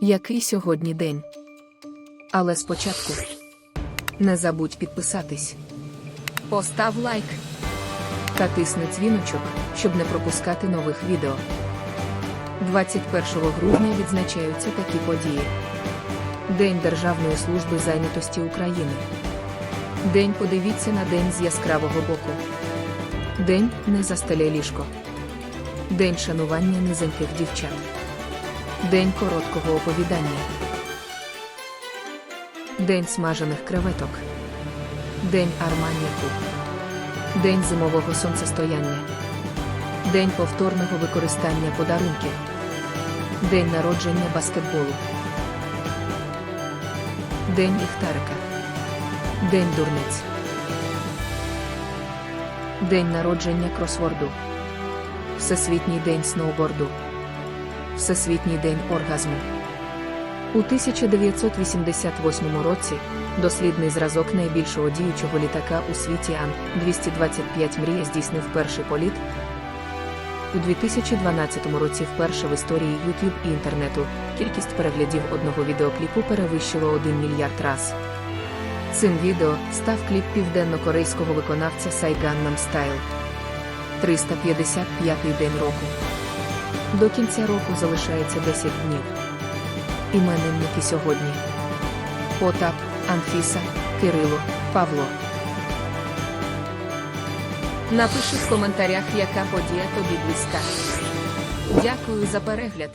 Який сьогодні день? Але спочатку не забудь підписатись. Постав лайк та тисни дзвіночок, щоб не пропускати нових відео. 21 грудня відзначаються такі події: День Державної служби зайнятості України. День подивіться на день з яскравого боку. День не застеля ліжко. День шанування низеньких дівчат. День короткого оповідання. День смажених креветок. День арманіку. День зимового сонцестояння. День повторного використання подарунків. День народження баскетболу. День ліхтарика. День дурниць. День народження кросворду. Всесвітній день сноуборду. Всесвітній день оргазму. У 1988 році дослідний зразок найбільшого діючого літака у світі Ан-225 Мрія здійснив перший політ. У 2012 році вперше в історії YouTube і інтернету кількість переглядів одного відеокліпу перевищила 1 мільярд раз. Цим відео став кліп південно-корейського виконавця Saigangnam Style. 355-й день року. До кінця року залишається 10 днів. Іменинники сьогодні. Потап, Анфіса, Кирило, Павло. Напиши в коментарях, яка подія тобі близька. Дякую за перегляд.